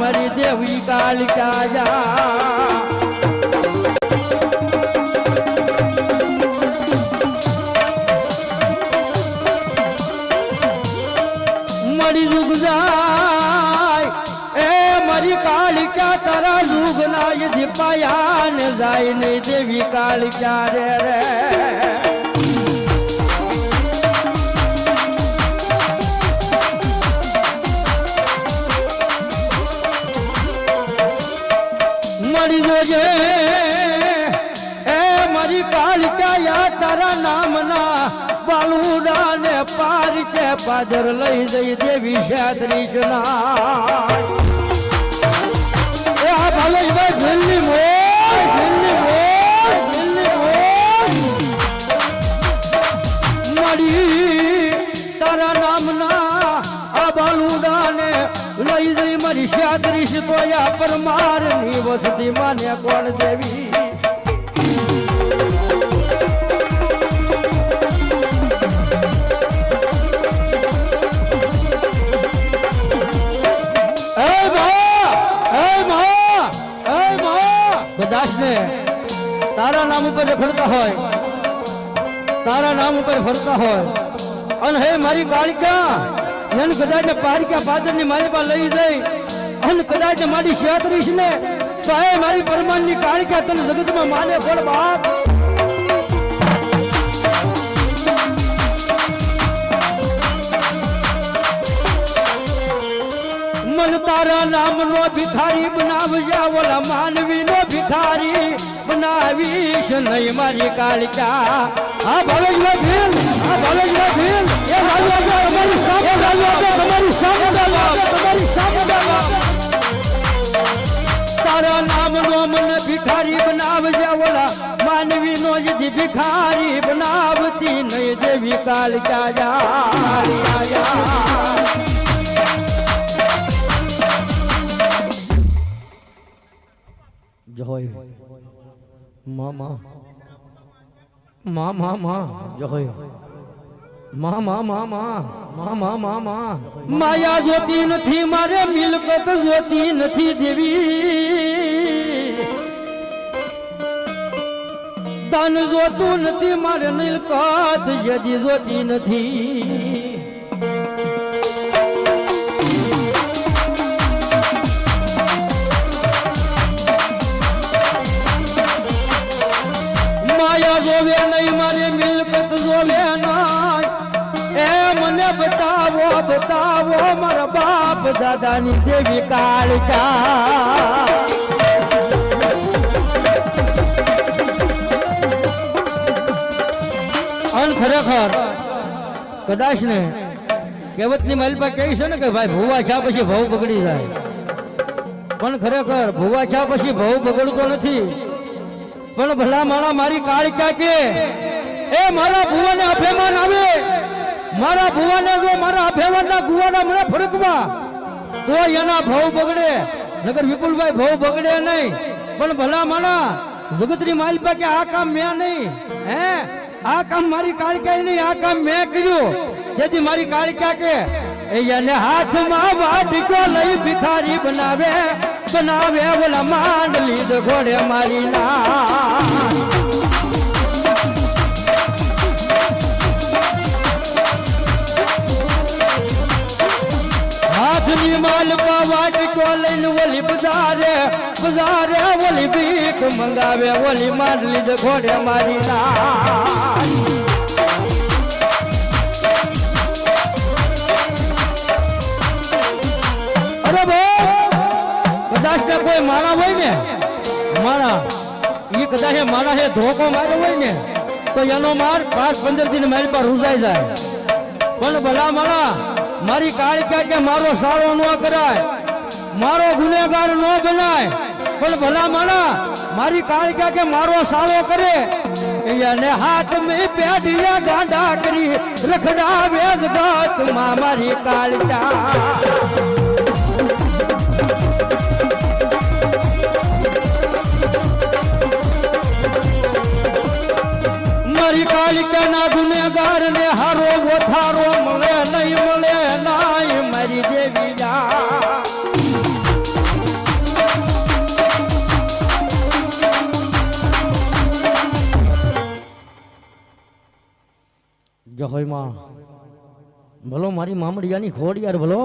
મારી દેવી કાલિકા જા. પાયા ને જાય ને દેવી કાળ ક્યારે રે. મારી કાલિકા યા તારા નામના બાલુડા ને પાર કે પાદર લઈ જઈ દેવી શાત્રીશ ના એ આ ભાવેશભાઈ દિલ્હી મોર દિલ્હી મોર દિલ્હી મોર મળી તારા નામના આ બાલુડાને લઈ જઈ મારી શાત્રીશ તો આ પરમારની વસતી માને કોણ દેવી? મા ને તારા નામ ઉપર રખડતા હોય, તારા નામ ઉપર ફરતા હોય. અને હે મારી કાળિકા નન કદાચ પારિકા પાદરની મારી પાસે લઈ જઈ, અને કદાચ મારી શિયાત્રીસ ને તો હે મારી પરમાનની કાળિકા તને જગતમાં માને કોણ બાપ. તારા નામ નો ભિખારી બનાવજા ઓલા માનવી નો ભિખારી બનાવીશ નહીં મારી કાળિકા. હા ભવેશભાઈ ભીલ, હા ભવેશભાઈ ભીલ. એ તમારી સામે તમારી સામે તમારી મને ભિખારી બનાવજા ઓલા માનવી નો યદી ભિખારી બનાવતી નહીં જેવી કાળિકા જા માં માં માં માં માં જો હોય માયા જોતી નથી, મારે મિલકત જોતી નથી દેવી. દાન જોતું નથી, મારે મિલકત યજી જોતી નથી. બતાવો બતાવો, મારા બાપ દાદાની દેવી કાળકા. અન ખરેખર, કદાચ ને કહેવતની માલપા કહે છે ને કે ભાઈ, ભૂવા છા પછી ભાવ બગડી જાય. પણ ખરેખર, ભૂવા છા પછી ભાવ બગડતો નથી. પણ ભલા માણા મારી કાળિકા કે, એ મારા ભૂવાને અભિમાન આવે. મારા ભુવાને જો મારા અભિમાનના ગુવાના મને ફરકવા તો એના ભાવ બગડે. નગર વિપુલભાઈ ભાવ બગડે નહીં. પણ ભલા માણા, જગતની માલિકા કે આ કામ મેં નહીં. હે? આ કામ મારી કાળિકા નહીં, આ કામ મેં કર્યું. જેથી મારી કાળક્યા કે એને હાથમાં વાટકો લઈ ભિખારી બનાવે બનાવે ઓલા માંડલી ઘોડે મારી ના. હાથની માલ વાટકો લઈને ઓલી બજારે બજારે ઓલી ભીખ મંગાવે ઓલી માંડલી તો ઘોડે મારી ના અરે ભાઈ કદાચ ને કોઈ માણા હોય ને માણા એ કદાચ એ માણા હે ધોકો માર્યો હોય ને તો એનો માર પાંચ પંદર દિન મારી પાસે રૂસાઈ જાય પણ ભલા માણા મારી કાળિકા કે મારો સારો ન કરાય, મારો ગુનેગાર ન બનાય પણ ભલા માણા, મારી કાળિકા કે મારો સારો કરે. એને હાથ મેં પેઢિયા ગાંડા કરી, રખડાવે જગતમાં મારી કાળિકા ના ગુનેગાર ને હારો ગોથારો મળે નહીં, મળે નાય મારી દેવી જા. જહોયમાં. ભલો મારી મામડિયાની ખોડ યાર ભલો.